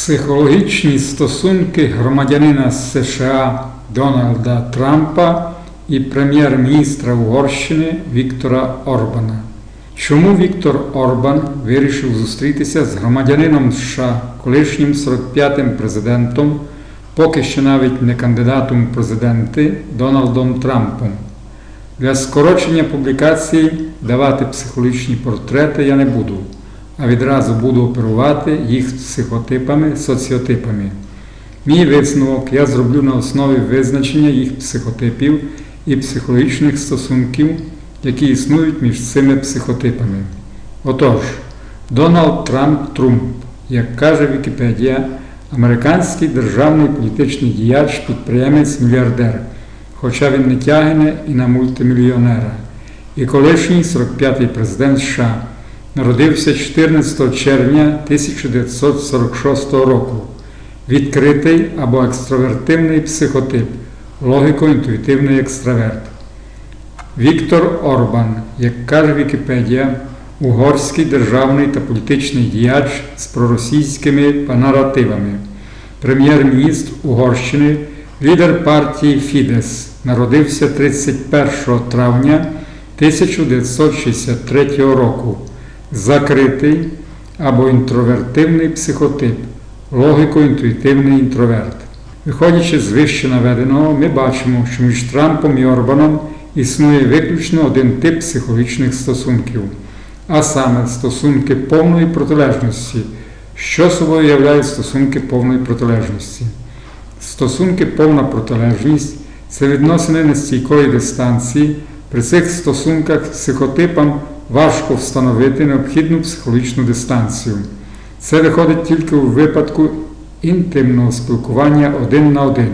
Психологічні стосунки громадянина США Дональда Трампа і прем'єр-міністра Угорщини Віктора Орбана. Чому Віктор Орбан вирішив зустрітися з громадянином США, колишнім 45-м президентом, поки що навіть не кандидатом у президенти Дональдом Трампом? Для скорочення публікації давати психологічні портрети я не буду, а відразу буду оперувати їх психотипами, соціотипами. Мій висновок я зроблю на основі визначення їх психотипів і психологічних стосунків, які існують між цими психотипами. Отож, Дональд Трамп Трумп, як каже Вікіпедія, американський державний політичний діяч, підприємець, мільярдер, хоча він не тягне і на мультимільйонера. І колишній 45-й президент США народився 14 червня 1946 року. Відкритий або екстравертивний психотип, логіко-інтуїтивний екстраверт. Віктор Орбан, як каже Вікіпедія, угорський державний та політичний діяч з проросійськими наративами, прем'єр-міністр Угорщини, лідер партії Фідес, народився 31 травня 1963 року, закритий або інтровертивний психотип, логіко-інтуїтивний інтроверт. Виходячи з вище наведеного, ми бачимо, що між Трампом і Орбаном існує виключно один тип психологічних стосунків, а саме стосунки повної протилежності, що собою являють стосунки повної протилежності. Стосунки повна протилежність це відносини нестійкої дистанції. При цих стосунках психотипам важко встановити необхідну психологічну дистанцію. Це виходить тільки у випадку інтимного спілкування один на один.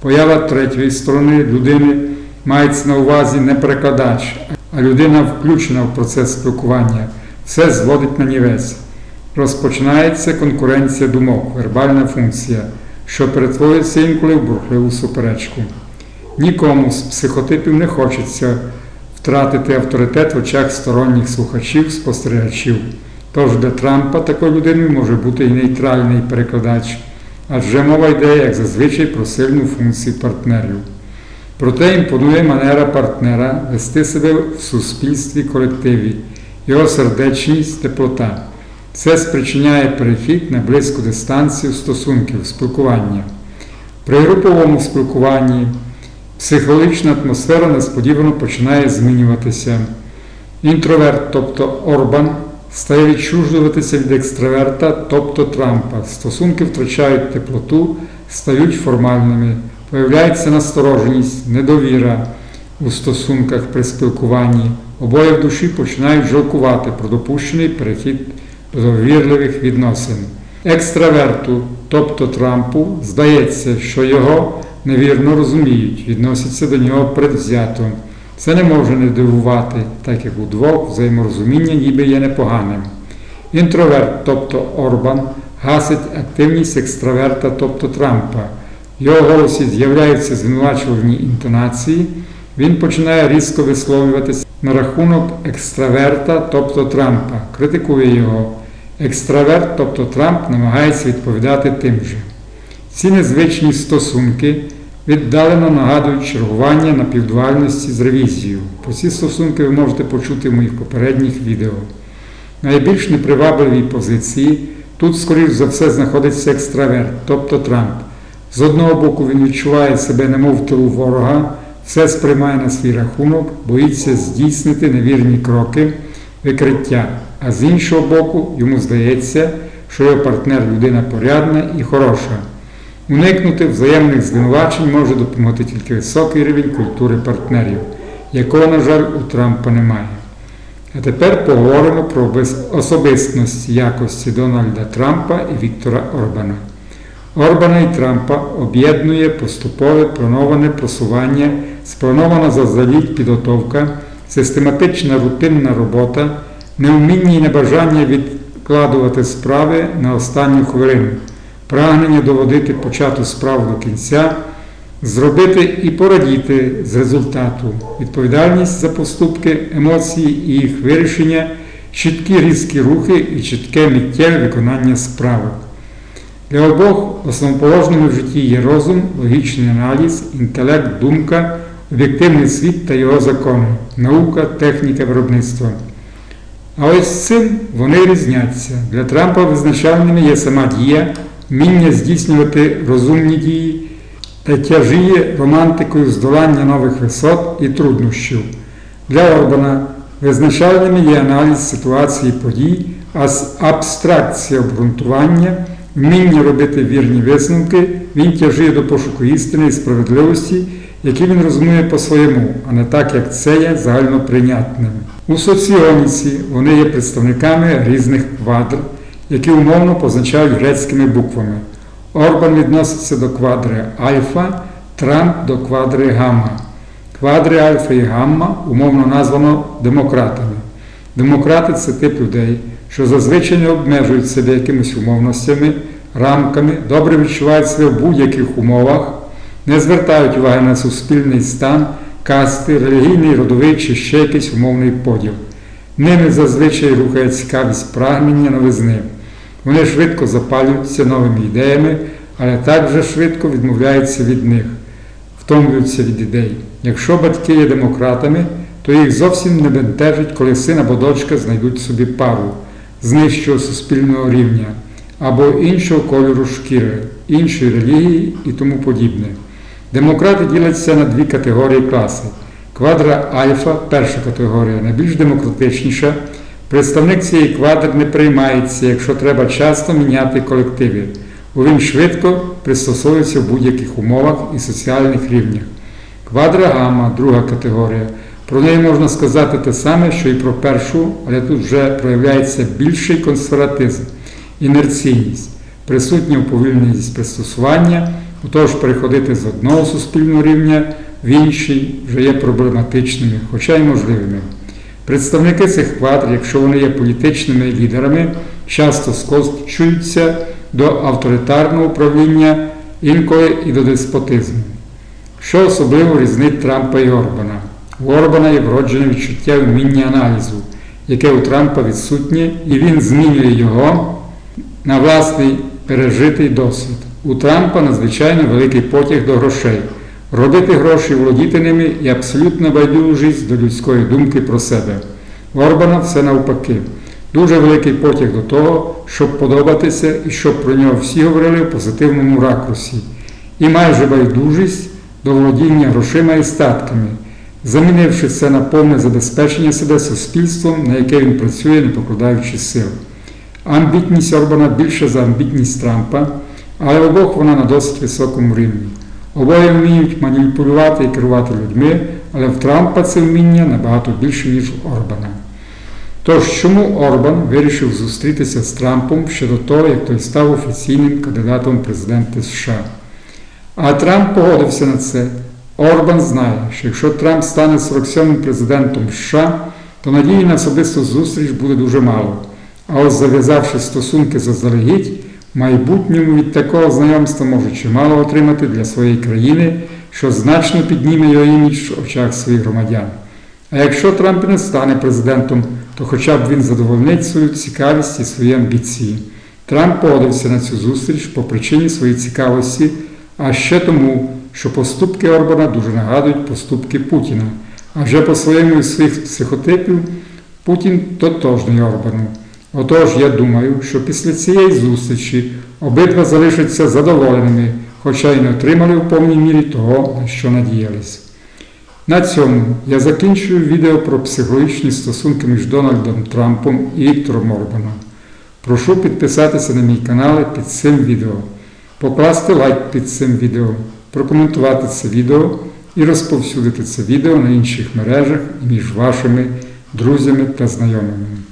Поява третьої сторони людини мається на увазі не перекладач, а людина включена в процес спілкування. Все зводить на нівець. Розпочинається конкуренція думок, вербальна функція, що перетворюється інколи в бурхливу суперечку. Нікому з психотипів не хочеться втратити авторитет в очах сторонніх слухачів, спостерігачів. Тож для Трампа такою людиною може бути і нейтральний перекладач, адже мова йде, як зазвичай, про сильну функцію партнерів. Проте імпонує манера партнера вести себе в суспільстві колективі, його сердечність, теплота. Це спричиняє перехід на близьку дистанцію стосунків, спілкування. При груповому спілкуванні психологічна атмосфера несподівано починає змінюватися. Інтроверт, тобто Орбан, стає відчужуватися від екстраверта, тобто Трампа. Стосунки втрачають теплоту, стають формальними, появляється настороженість, недовіра у стосунках при спілкуванні. Обоє в душі починають жалкувати про допущений перехід до довірливих відносин. Екстраверту, тобто Трампу, здається, що його невірно розуміють, відносяться до нього предвзято. Це не може не дивувати, так як у двох взаєморозуміння ніби є непоганим. Інтроверт, тобто Орбан, гасить активність екстраверта, тобто Трампа. В його голосі з'являються звинувачувальні інтонації, він починає різко висловлюватися на рахунок екстраверта, тобто Трампа, критикує його. Екстраверт, тобто Трамп, намагається відповідати тим же. Ці незвичні стосунки віддалено нагадують чергування на півдуальності з ревізією. Про ці стосунки ви можете почути в моїх попередніх відео. Найбільш непривабливій позиції тут, скоріш за все, знаходиться екстраверт, тобто Трамп. З одного боку, він відчуває себе немов тилу ворога, все сприймає на свій рахунок, боїться здійснити невірні кроки, викриття, а з іншого боку, йому здається, що його партнер людина порядна і хороша. Уникнути взаємних звинувачень може допомогти тільки високий рівень культури партнерів, якого, на жаль, у Трампа немає. А тепер поговоримо про особистості якості Дональда Трампа і Віктора Орбана. Орбана і Трампа об'єднує поступове плановане просування, спланована заздалегідь підготовка, систематична рутинна робота, неуміння і небажання відкладувати справи на останню хвилину прагнення доводити почату справу до кінця, зробити і порадіти з результату, відповідальність за поступки, емоції і їх вирішення, чіткі різкі рухи і чітке миттєве виконання справи. Для обох основоположними в житті є розум, логічний аналіз, інтелект, думка, об'єктивний світ та його закони, наука, техніка, виробництво. А ось цим вони різняться. Для Трампа визначальними є сама дія, вміння здійснювати розумні дії та тяжіє романтикою здолання нових висот і труднощів. Для Орбана визначальними є аналіз ситуації подій, а абстракція обґрунтування, вміння робити вірні висновки, він тяжіє до пошуку істини і справедливості, які він розуміє по-своєму, а не так, як це є загальноприйнятним. У соціоніці вони є представниками різних квадр, які умовно позначають грецькими буквами. Орбан відноситься до квадри альфа, Трамп до квадри гамма. Квадри альфа і гамма умовно названо демократами. Демократи це тип людей, що зазвичай не обмежують себе якимись умовностями, рамками, добре відчувають себе в будь-яких умовах, не звертають уваги на суспільний стан, касти, релігійний, родовий чи ще якийсь умовний поділ. Ними зазвичай рухає цікавість прагнення новизни. Вони швидко запалюються новими ідеями, але також швидко відмовляються від них, втомлюються від ідей. Якщо батьки є демократами, то їх зовсім не бентежить, коли син або дочка знайдуть собі пару з нижчого суспільного рівня або іншого кольору шкіри, іншої релігії і тому подібне. Демократи діляться на дві категорії класи. Квадра альфа перша категорія, найбільш демократичніша. Представник цієї квадри не приймається, якщо треба часто міняти колективи, бо він швидко пристосовується в будь-яких умовах і соціальних рівнях. Квадра гамма друга категорія. Про неї можна сказати те саме, що і про першу, але тут вже проявляється більший консерватизм, інерційність, присутня уповільненість пристосування, отож переходити з одного суспільного рівня в інший вже є проблематичними, хоча й можливими. Представники цих квадр, якщо вони є політичними лідерами, часто скочуються до авторитарного управління, інколи і до деспотизму. Що особливо різнить Трампа і Орбана? У Орбана є вроджене відчуття вміння аналізу, яке у Трампа відсутнє, і він змінює його на власний пережитий досвід. У Трампа надзвичайно великий потяг до грошей. Робити гроші, володіти ними і абсолютна байдужість до людської думки про себе. У Орбана все навпаки. Дуже великий потяг до того, щоб подобатися і щоб про нього всі говорили в позитивному ракурсі. І майже байдужість до володіння грошима і статками, замінивши це на повне забезпечення себе суспільством, на яке він працює, не покладаючи сил. Амбітність Орбана більша за амбітність Трампа, але обох вона на досить високому рівні. Обоє вміють маніпулювати і керувати людьми, але в Трампа це вміння набагато більше, ніж у Орбана. Тож, чому Орбан вирішив зустрітися з Трампом ще до того, як той став офіційним кандидатом в президенти США? А Трамп погодився на це. Орбан знає, що якщо Трамп стане 47-м президентом США, то надії на особисту зустріч буде дуже мало. А ось зав'язавши стосунки заздалегідь, в майбутньому від такого знайомства може чимало отримати для своєї країни, що значно підніме його імідж в очах своїх громадян. А якщо Трамп не стане президентом, то хоча б він задовольнить свою цікавість і свої амбіції. Трамп погодився на цю зустріч по причині своєї цікавості, а ще тому, що поступки Орбана дуже нагадують поступки Путіна. А вже по своєму своїх психотипів Путін тотожний Орбану. Отож, я думаю, що після цієї зустрічі обидва залишаться задоволеними, хоча й не отримали в повній мірі того, на що надіялись. На цьому я закінчую відео про психологічні стосунки між Дональдом Трампом і Віктором Орбаном. Прошу підписатися на мій канал під цим відео, покласти лайк під цим відео, прокоментувати це відео і розповсюдити це відео на інших мережах і між вашими друзями та знайомими.